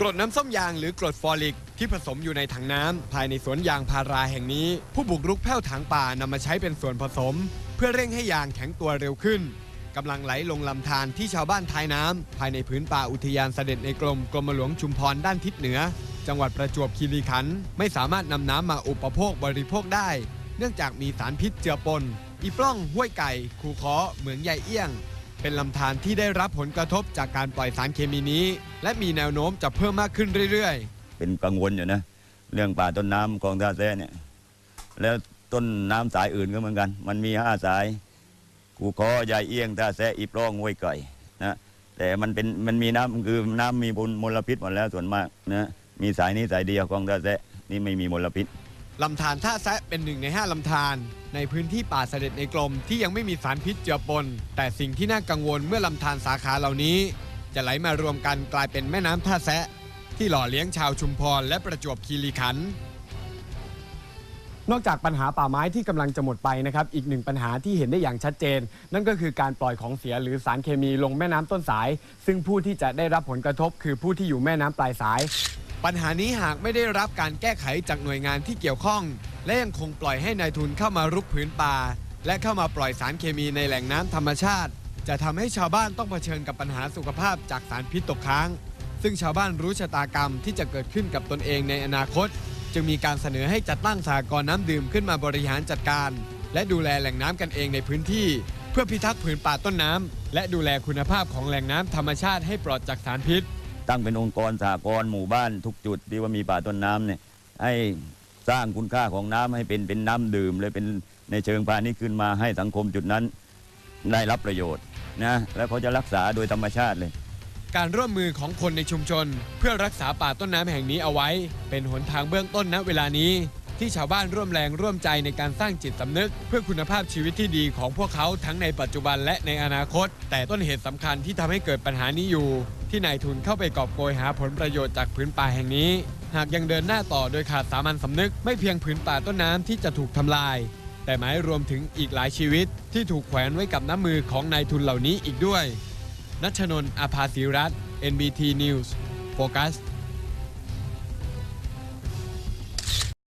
กรดน้ำส้มยางหรือกรดฟอริก ที่ผสมอยู่ในถังน้ำภายในสวนยางพาราแห่งนี้ ผู้บุกรุกแผ้วถังป่านำมาใช้เป็นส่วนผสม เพื่อเร่งให้ยางแข็งตัวเร็วขึ้นกำลังไหลลงลำธารที่ชาวบ้านท้ายน้ำภายในพื้นป่าอุทยานเสด็จในกรมกรมหลวงชุมพรด้านทิศเหนือ จังหวัดประจวบคีรีขันธ์ไม่สามารถนำน้ำมาอุปโภคบริโภคได้ เนื่องจากมีสารพิษเจือปนอีปล้องห้วยไก่ คูคอเหมืองใหญ่เอี้ยง เป็นลำธารที่ได้รับผลกระทบจากการปล่อยสารเคมีนี้ และมีแนวโน้มจะเพิ่มมากขึ้นเรื่อยๆ เป็นกังวลอยู่นะ เรื่องป่าต้นน้ำคลองท่าแซ่เนี่ยแล้วต้นน้ำสายอื่นก็เหมือนกัน มันมีห้าสายกูคอยายเอียงท่าแซ่อีปล้องห้วยไก่นะแต่มันเป็นมันมีน้ำคือน้ำมีมลพิษหมดแล้วส่วนมากนะมีสายนี้สายเดียวคลองท่าแซ่นี่ไม่มีมลพิษ ลำธารท่าแซะเป็นหนึ่งในห้าลำธารในพื้นที่ป่าเสด็จในกรมที่ยังไม่มีสารพิษเจือปน แต่สิ่งที่น่ากังวลเมื่อลำธารสาขาเหล่านี้ จะไหลมารวมกันกลายเป็นแม่น้ำท่าแซะ ที่หล่อเลี้ยงชาวชุมพรและประจวบคีรีขันธ์นอกจากปัญหาป่าไม้ที่กำลังจะหมดไปนะครับอีกหนึ่งปัญหาที่เห็นได้อย่างชัดเจน นั่นก็คือการปล่อยของเสียหรือสารเคมีลงแม่น้ำต้นสาย ซึ่งผู้ที่จะได้รับผลกระทบคือผู้ที่อยู่แม่น้ำปลายสาย ปัญหานี้หากไม่ได้รับการแก้ไขจากหน่วยงานที่เกี่ยวข้อง และยังคงปล่อยให้นายทุนเข้ามารุกผืนป่า และเข้ามาปล่อยสารเคมีในแหล่งน้ำธรรมชาติ จะทำให้ชาวบ้านต้องเผชิญกับปัญหาสุขภาพจากสารพิษตกค้าง ซึ่งชาวบ้านรู้ชะตากรรมที่จะเกิดขึ้นกับตนเองในอนาคต จึงมีการเสนอให้จัดตั้งสหกรณ์น้ำดื่มขึ้นมาบริหารจัดการ และดูแลแหล่งน้ำกันเองในพื้นที่ เพื่อพิทักษ์ผืนป่าต้นน้ำและดูแลคุณภาพของแหล่งน้ำธรรมชาติให้ปลอดจากสารพิษ ตั้งเป็นองค์กรสากรหมู่บ้านทุกจุดที่ว่ามีป่าต้นน้ำเนี่ยให้สร้างคุณค่าของน้ำให้เป็นเป็นน้ำดื่มเลยเป็นในเชิงพาณิชย์ขึ้นมาให้สังคมจุดนั้นได้รับประโยชน์นะและเขาจะรักษาโดยธรรมชาติเลย การร่วมมือของคนในชุมชน เพื่อรักษาป่าต้นน้ำแห่งนี้เอาไว้ เป็นหนทางเบื้องต้นณเวลานี้ ที่ชาวบ้านร่วมแรงร่วมใจในการสร้างจิตสำนึก เพื่อคุณภาพชีวิตที่ดีของพวกเขาทั้งในปัจจุบันและในอนาคต แต่ต้นเหตุสำคัญที่ทำให้เกิดปัญหานี้อยู่ ที่นายทุนเข้าไปกอบโกยหาผลประโยชน์จากผืนป่าแห่งนี้ หากยังเดินหน้าต่อโดยขาดสามัญสำนึก ไม่เพียงผืนป่าต้นน้ำที่จะถูกทำลาย แต่หมายรวมถึงอีกหลายชีวิต ที่ถูกแขวนไว้กับน้ำมือของนายทุนเหล่านี้อีกด้วยนัชนน์อาภาศิรัตน์ NBT News โฟกัส